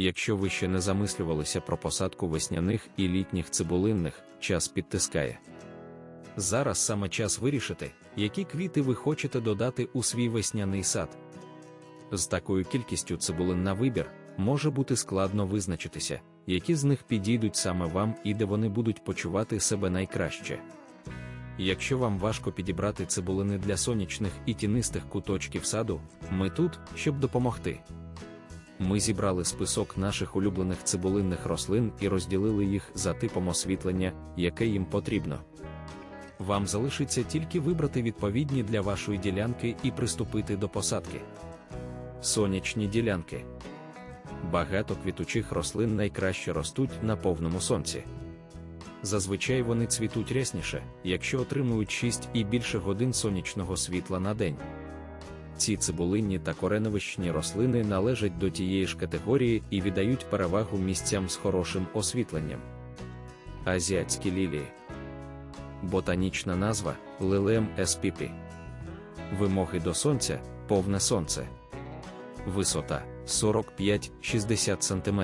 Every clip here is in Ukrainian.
Якщо ви ще не замислювалися про посадку весняних і літніх цибулинних, час підтискає. Зараз саме час вирішити, які квіти ви хочете додати у свій весняний сад. З такою кількістю цибулин на вибір може бути складно визначитися, які з них підійдуть саме вам і де вони будуть почувати себе найкраще. Якщо вам важко підібрати цибулини для сонячних і тінистих куточків саду, ми тут, щоб допомогти. Ми зібрали список наших улюблених цибулинних рослин і розділили їх за типом освітлення, яке їм потрібно. Вам залишиться тільки вибрати відповідні для вашої ділянки і приступити до посадки. Сонячні ділянки. Багато квітучих рослин найкраще ростуть на повному сонці. Зазвичай вони цвітуть рясніше, якщо отримують 6 і більше годин сонячного світла на день. Ці цибулинні та кореновищні рослини належать до тієї ж категорії і віддають перевагу місцям з хорошим освітленням. Азіатські лілії. Ботанічна назва Лилем SPP. Вимоги до сонця повне сонце. Висота 45-60 см.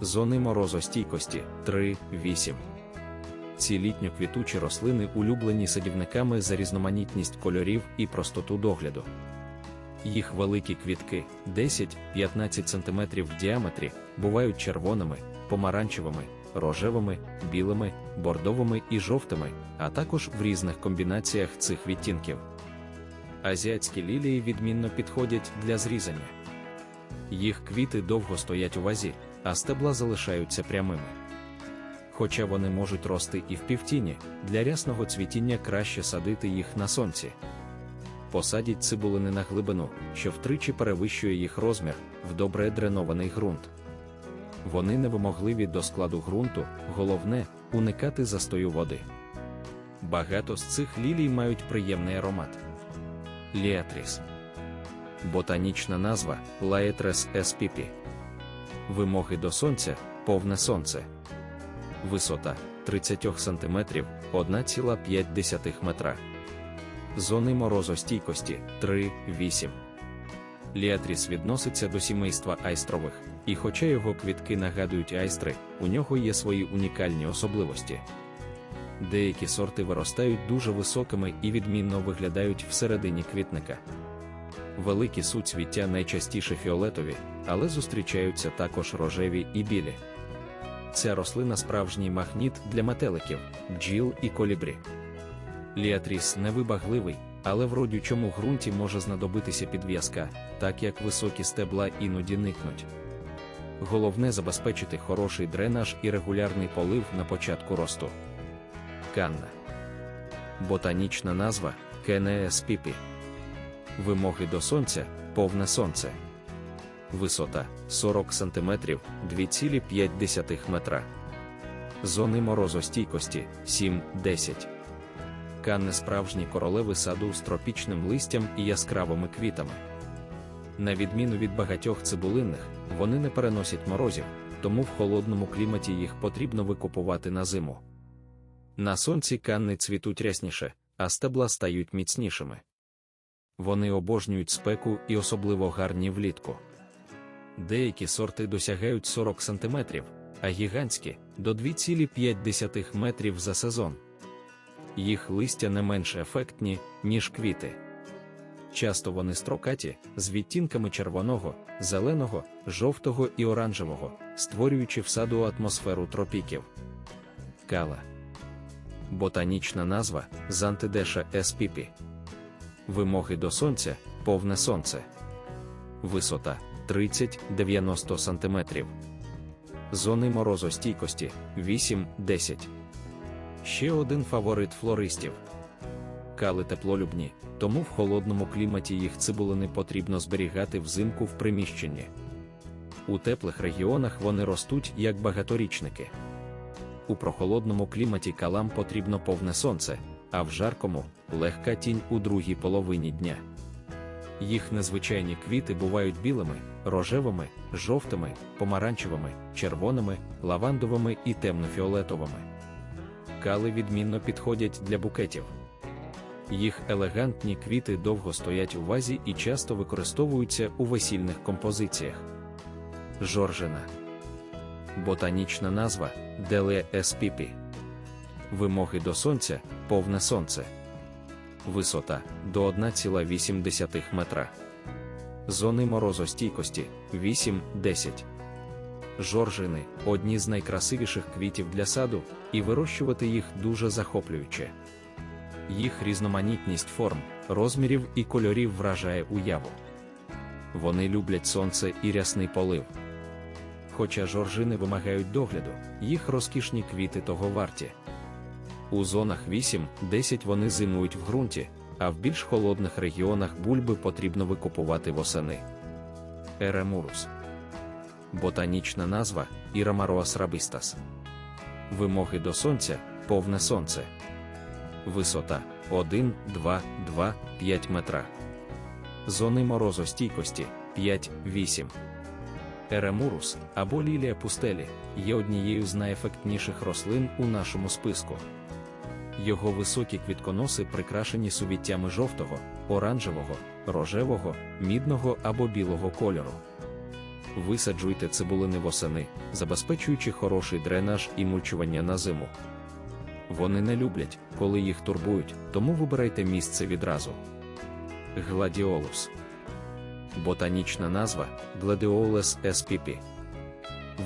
Зони морозостійкості 3-8. Ці літньо-квітучі рослини улюблені садівниками за різноманітність кольорів і простоту догляду. Їх великі квітки 10-15 см в діаметрі бувають червоними, помаранчевими, рожевими, білими, бордовими і жовтими, а також в різних комбінаціях цих відтінків. Азіатські лілії відмінно підходять для зрізання. Їх квіти довго стоять у вазі, а стебла залишаються прямими. Хоча вони можуть рости і в півтіні, для рясного цвітіння краще садити їх на сонці. Посадіть цибулини на глибину, що втричі перевищує їх розмір, в добре дренований ґрунт. Вони невимогливі до складу ґрунту, головне уникати застою води. Багато з цих лілій мають приємний аромат. Ліатріс. Ботанічна назва Laetres spp. Вимоги до сонця повне сонце. Висота 30 см 1,5 метра. Зони морозостійкості 3-8. Ліатріс відноситься до сімейства айстрових, і хоча його квітки нагадують айстри, у нього є свої унікальні особливості. Деякі сорти виростають дуже високими і відмінно виглядають всередині квітника. Великі суцвіття найчастіше фіолетові, але зустрічаються також рожеві і білі. Ця рослина справжній магніт для метеликів, бджіл і колібрі. Ліатріс невибагливий, але в родючому ґрунті може знадобитися підв'язка, так як високі стебла іноді никнуть. Головне забезпечити хороший дренаж і регулярний полив на початку росту. Канна. Ботанічна назва Кенеес піпі. Вимоги до сонця повне сонце. Висота 40 см 2,5 метра. Зони морозостійкості 7-10. Канни справжні королеви саду з тропічним листям і яскравими квітами. На відміну від багатьох цибулинних, вони не переносять морозів, тому в холодному кліматі їх потрібно викупувати на зиму. На сонці канни цвітуть рясніше, а стебла стають міцнішими. Вони обожнюють спеку і особливо гарні влітку. Деякі сорти досягають 40 см, а гігантські до 2,5 метрів за сезон. Їх листя не менш ефектні, ніж квіти. Часто вони строкаті, з відтінками червоного, зеленого, жовтого і оранжевого, створюючи в саду атмосферу тропіків. Кала. Ботанічна назва Зантидеша еспіпі. Вимоги до сонця повне сонце. Висота 30-90 см. Зони морозостійкості 8-10. Ще один фаворит флористів. Кали теплолюбні, тому в холодному кліматі їх цибулини потрібно зберігати взимку в приміщенні. У теплих регіонах вони ростуть як багаторічники. У прохолодному кліматі калам потрібно повне сонце, а в жаркому легка тінь у другій половині дня. Їх незвичайні квіти бувають білими, рожевими, жовтими, помаранчевими, червоними, лавандовими і темнофіолетовими. Кали відмінно підходять для букетів. Їх елегантні квіти довго стоять у вазі і часто використовуються у весільних композиціях. Жоржина. Ботанічна назва Делія еспіпі. Вимоги до сонця повне сонце. Висота до 1,8 метра. Зони морозостійкості 8-10. Жоржини одні з найкрасивіших квітів для саду, і вирощувати їх дуже захоплююче. Їх різноманітність форм, розмірів і кольорів вражає уяву. Вони люблять сонце і рясний полив. Хоча жоржини вимагають догляду, їх розкішні квіти того варті. У зонах 8-10 вони зимують в ґрунті, а в більш холодних регіонах бульби потрібно викупувати восени. Еремурус. Ботанічна назва Ірамароас рабистас. Вимоги до сонця повне сонце. Висота 1, 2, 2, 5 метра. Зони морозостійкості 5, 8. Еремурус або лілія пустелі є однією з найефектніших рослин у нашому списку. Його високі квітконоси прикрашені сувіттями жовтого, оранжевого, рожевого, мідного або білого кольору. Висаджуйте цибулини восени, забезпечуючи хороший дренаж і мульчування на зиму. Вони не люблять, коли їх турбують, тому вибирайте місце відразу. Гладіолус. Ботанічна назва Gladioles spp.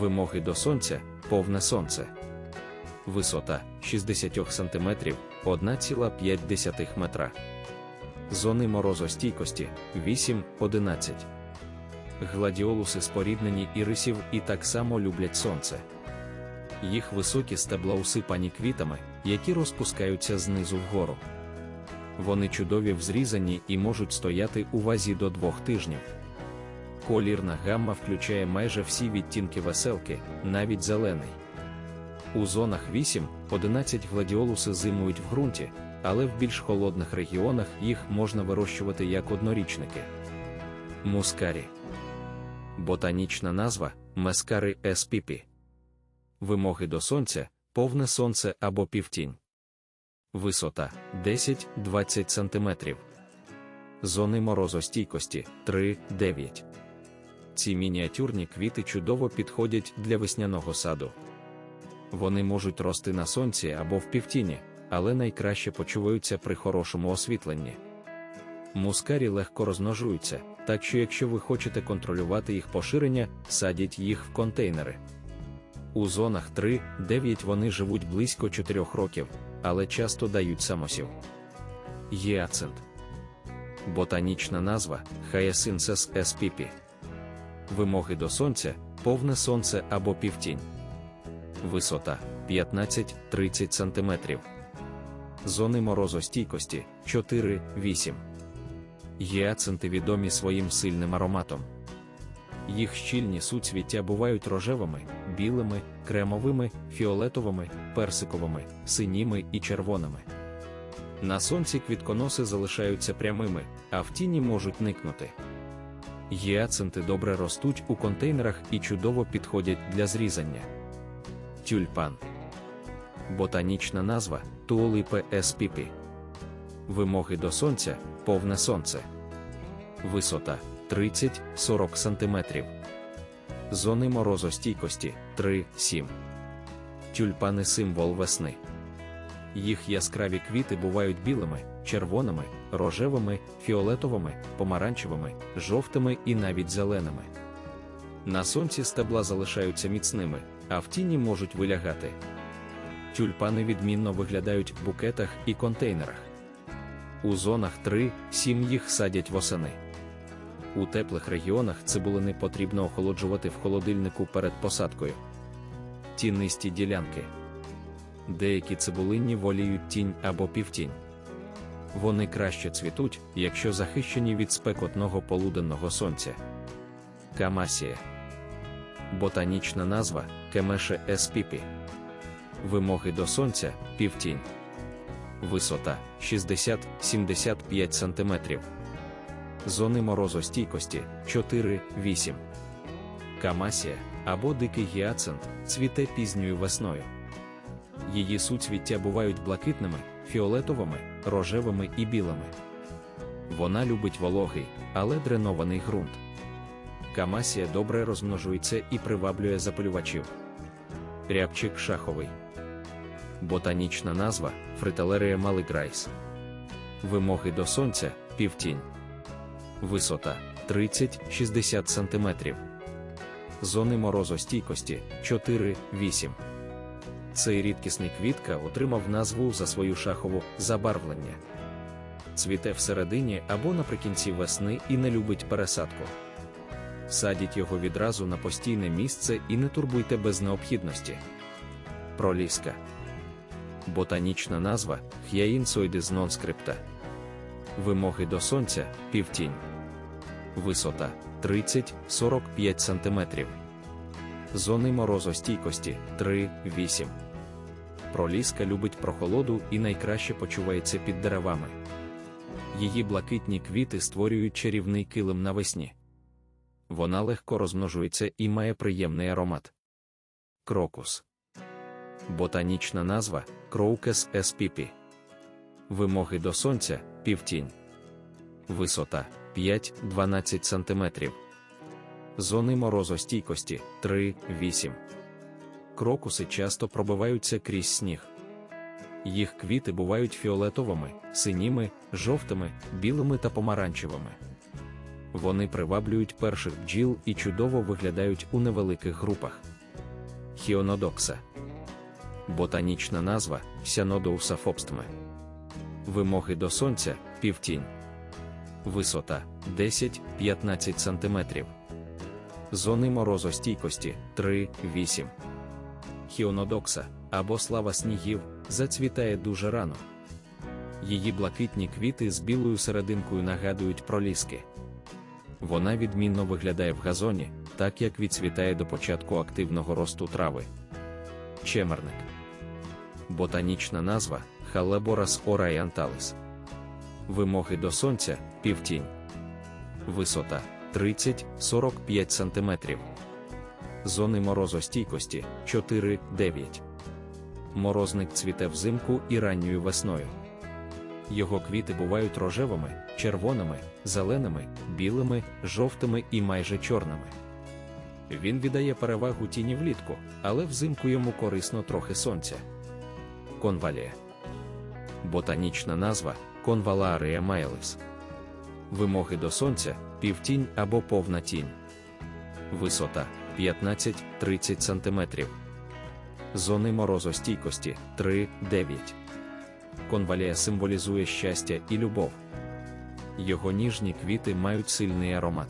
Вимоги до сонця повне сонце. Висота 60 см 1,5 метра. Зони морозостійкості 8-11. Гладіолуси споріднені ірисів і так само люблять сонце. Їх високі стебла усипані квітами, які розпускаються знизу вгору. Вони чудові в зрізанні і можуть стояти у вазі до двох тижнів. Колірна гамма включає майже всі відтінки веселки, навіть зелений. У зонах 8-11 гладіолуси зимують в ґрунті, але в більш холодних регіонах їх можна вирощувати як однорічники. Мускарі. Ботанічна назва Мескари еспіпі. Вимоги до сонця повне сонце або півтінь. Висота 10-20 см. Зони морозостійкості 3-9. Ці мініатюрні квіти чудово підходять для весняного саду. Вони можуть рости на сонці або в півтіні, але найкраще почуваються при хорошому освітленні. Мускарі легко розмножуються, так що якщо ви хочете контролювати їх поширення, садіть їх в контейнери. У зонах 3-9 вони живуть близько 4 років, але часто дають самосів. Єацинт. Ботанічна назва Hyacinthus spp. Вимоги до сонця повне сонце або півтінь. Висота 15-30 см. Зони морозостійкості 4-8. Гіацинти відомі своїм сильним ароматом. Їх щільні суцвіття бувають рожевими, білими, кремовими, фіолетовими, персиковими, синіми і червоними. На сонці квітконоси залишаються прямими, а в тіні можуть никнути. Гіацинти добре ростуть у контейнерах і чудово підходять для зрізання. Тюльпан. Ботанічна назва Туолипе spp. Вимоги до сонця повне сонце. Висота 30-40 см. Зони морозостійкості 3-7. Тюльпани символ весни. Їх яскраві квіти бувають білими, червоними, рожевими, фіолетовими, помаранчевими, жовтими і навіть зеленими. На сонці стебла залишаються міцними, а в тіні можуть вилягати. Тюльпани відмінно виглядають в букетах і контейнерах. У зонах 3-7 їх садять восени. У теплих регіонах цибулини потрібно охолоджувати в холодильнику перед посадкою. Тінисті ділянки. Деякі цибулинні воліють тінь або півтінь. Вони краще цвітуть, якщо захищені від спекотного полуденного сонця. Камасія. Ботанічна назва Кемеше еспіпі. Вимоги до сонця півтінь. Висота 60-75 см. Зони морозостійкості 4-8. Камасія або дикий гіацинт цвіте пізньою весною. Її суцвіття бувають блакитними, фіолетовими, рожевими і білими. Вона любить вологий, але дренований ґрунт. Камасія добре розмножується і приваблює запалювачів. Рябчик шаховий. Ботанічна назва Фриталерія малиграйс. Вимоги до сонця півтінь. Висота 30-60 см. Зони морозостійкості 4-8. Цей рідкісний квітка отримав назву за свою шахову забарвлення. Цвіте всередині або наприкінці весни і не любить пересадку. Садіть його відразу на постійне місце і не турбуйте без необхідності. Проліска. Ботанічна назва Хяїнсоїдис нонскрипта. Вимоги до сонця півтінь. Висота 30-45 см. Зони морозостійкості 3-8. Проліска любить прохолоду і найкраще почувається під деревами. Її блакитні квіти створюють чарівний килим навесні. Вона легко розмножується і має приємний аромат. Крокус. Ботанічна назва Crocus spp. Вимоги до сонця півтінь. Висота 5-12 см. Зони морозостійкості 3-8. Крокуси часто пробиваються крізь сніг. Їх квіти бувають фіолетовими, синіми, жовтими, білими та помаранчевими. Вони приваблюють перших бджіл і чудово виглядають у невеликих групах. Хіонодокса. Ботанічна назва Сянодоуса фобстме. Вимоги до сонця півтінь. Висота 10-15 см. Зони морозостійкості 3-8. Хіонодокса або слава снігів зацвітає дуже рано. Її блакитні квіти з білою серединкою нагадують про ліски. Вона відмінно виглядає в газоні, так як відцвітає до початку активного росту трави. Чемерник. Ботанічна назва Халеборас орайанталис. Вимоги до сонця півтінь. Висота 30-45 см. Зони морозостійкості 4-9. Морозник цвіте взимку і ранньою весною. Його квіти бувають рожевими, червоними, зеленими, білими, жовтими і майже чорними. Він віддає перевагу тіні влітку, але взимку йому корисно трохи сонця. Конвалія. Ботанічна назва Конвалаарія майлис. Вимоги до сонця півтінь або повна тінь. Висота 15-30 см. Зони морозостійкості 3-9. Конвалія символізує щастя і любов. Його ніжні квіти мають сильний аромат.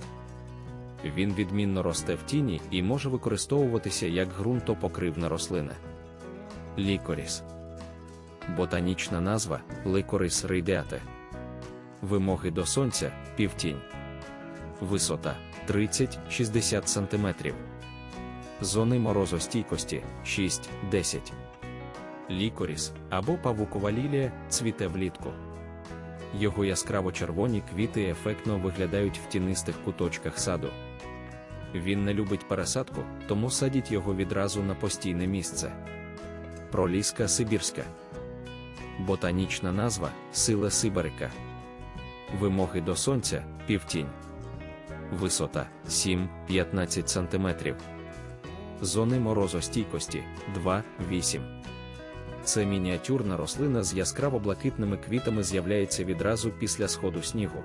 Він відмінно росте в тіні і може використовуватися як ґрунтопокривна рослина. Лікоріс. Ботанічна назва Ликорис рейдеате. Вимоги до сонця півтінь. Висота 30-60 см. Зони морозостійкості 6-10. Лікоріс або павукова лілія цвіте влітку. Його яскраво червоні квіти ефектно виглядають в тінистих куточках саду. Він не любить пересадку, тому садіть його відразу на постійне місце. Проліска Сибірська. Ботанічна назва сила Сибарика. Вимоги до сонця півтінь. Висота 7-15 см. Зони морозостійкості 2-8. Це мініатюрна рослина з яскраво блакитними квітами з'являється відразу після сходу снігу.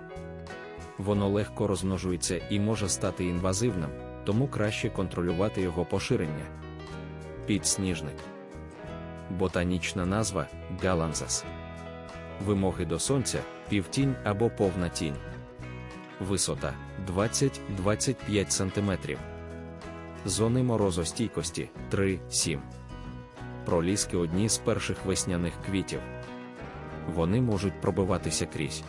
Воно легко розмножується і може стати інвазивним, тому краще контролювати його поширення. Підсніжник. Ботанічна назва галанзас. Вимоги до сонця півтінь або повна тінь. Висота 20-25 см. Зони морозостійкості 3-7. Проліски одні з перших весняних квітів. Вони можуть пробиватися крізь